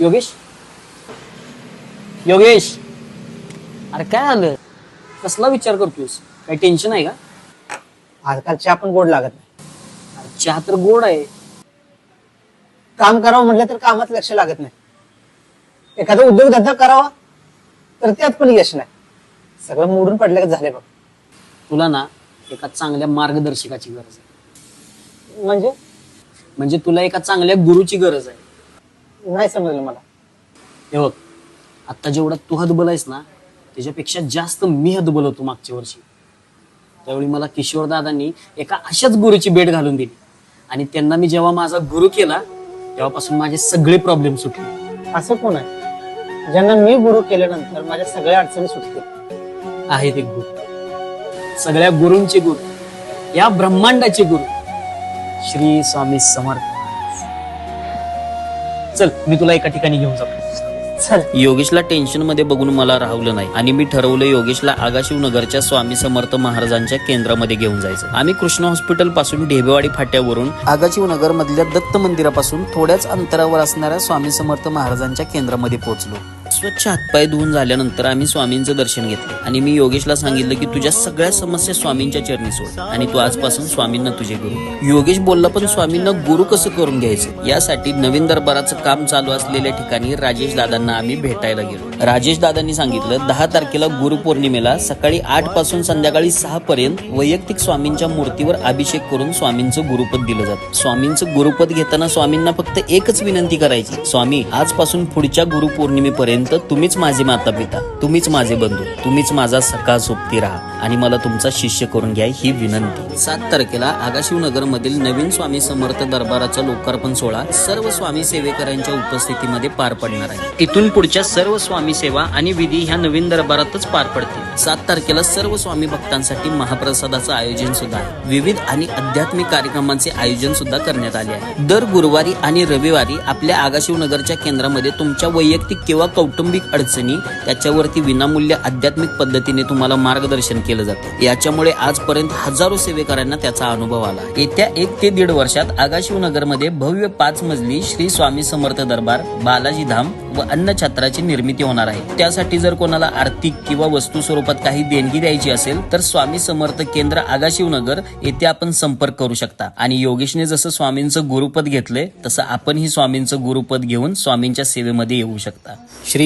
योगेश? योगेश? अरे काय आलं कसला विचार करतोयस? काही टेन्शन आहे का? आजकाल चहा पण गोड लागत नाही. अरे चहा तर गोड आहे. काम करावं म्हटलं तर कामात लक्ष लागत नाही. एखादा उद्योगधंदा करावा तर त्यात पण यश नाही. सगळं मोडून पडलं का झाले बघ. तुला ना एका चांगल्या मार्गदर्शकाची गरज आहे. म्हणजे? म्हणजे तुला एका चांगल्या गुरुची गरज आहे. नाही समजलं मला. हे बघ आता जेवढा तू हतबल आहेस ना त्याच्यापेक्षा जास्त मी हतबल होतो मागच्या वर्षी. त्यावेळी मला किशोर दादांनी एका अशाच गुरुची भेट घालून दिली. आणि त्यांना मी जेव्हा माझा गुरु केला तेव्हापासून माझे सगळे प्रॉब्लेम सुटले. असं कोण आहे? ज्यांना मी गुरु केल्यानंतर माझ्या सगळ्या अडचणी सुटतील. आहेत एक गुरु. सगळ्या गुरूंचे गुरु या ब्रह्मांडाचे गुरु श्री स्वामी समर्थ. चल मी तुला एका ठिकाणी घेऊन जातो. चल. योगेशला टेन्शनमध्ये बघून मला राहवलं नाही. आणि मी ठरवलं योगेशला आगाशिवनगरच्या स्वामी समर्थ महाराजांच्या केंद्रामध्ये घेऊन जायचं. आम्ही कृष्ण हॉस्पिटलपासून ढेबेवाडी फाट्यावरून आगाशिवनगर मधल्या दत्त मंदिरापासून थोड्याच अंतरावर असणाऱ्या स्वामी समर्थ महाराजांच्या केंद्रामध्ये पोहोचलो. स्वच्छ हातपाय धुवून झाल्यानंतर आम्ही स्वामींचं दर्शन घेतलं. आणि मी योगेशला सांगितलं की तुझ्या सगळ्या समस्या स्वामींच्या चरणी सोड आणि तू आजपासून स्वामींना तुझे गुरु. योगेश बोलला पण स्वामींना गुरु कसं करून घ्यायचं? यासाठी नवीन दरबाराचं काम चालू असलेल्या ठिकाणी राजेश दादांना आम्ही भेटायला गेलो. राजेश दादांनी सांगितलं दहा तारखेला गुरुपौर्णिमेला सकाळी आठपासून संध्याकाळी सहा पर्यंत वैयक्तिक स्वामींच्या मूर्तीवर अभिषेक करून स्वामींचं गुरुपद दिलं जातं. स्वामींचं गुरुपद घेताना स्वामींना फक्त एकच विनंती करायची स्वामी आजपासून पुढच्या गुरुपौर्णिमेपर्यंत तुम्हीच माझे माता पिता तुम्हीच माझे बंधू तुम्हीच माझा सखा सोबती राहा आणि मला तुमचा शिष्य करून घ्या ही विनंती. सात तारखेला आगाशिवनगर मधील नवीन स्वामी समर्थ दरबाराचा लोकार्पण सोहळा सर्व स्वामी सेवेकरांच्या उपस्थितीमध्ये पार पडणार आहे. इथून पुढच्या सर्व स्वामी सेवा आणि विधी ह्या नवीन दरबारातच पार पडतील. सात तारखेला सर्व स्वामी भक्तांसाठी महाप्रसादाचं आयोजन सुद्धा आहे. विविध आणि आध्यात्मिक कार्यक्रमांचे आयोजन सुद्धा करण्यात आले आहे. दर गुरुवारी आणि रविवारी आपल्या आगाशिवनगरच्या केंद्रामध्ये तुमच्या वैयक्तिक किंवा कौटुंबिक कौटुंबिक अडचणी त्याच्यावरती विनामूल्य आध्यात्मिक पद्धतीने तुम्हाला मार्गदर्शन केलं जातं. याच्यामुळे आजपर्यंत हजारो सेवेकरांना त्याचा अनुभव आला. येत्या एक ते दीड वर्षात आगाशिव नगरमध्ये भव्य पाच मजली श्री स्वामी समर्थ दरबार बालाजी धाम व अन्न छत्राची निर्मिती होणार आहे. त्यासाठी जर कोणाला आर्थिक किंवा वस्तू स्वरूपात काही देणगी द्यायची असेल तर स्वामी समर्थ केंद्र आगाशिवनगर येथे आपण संपर्क करू शकता. आणि योगेशने जसं स्वामींचं गुरुपद घेतलंय तसं आपणही स्वामींचं गुरुपद घेऊन स्वामींच्या सेवेमध्ये येऊ शकता. श्री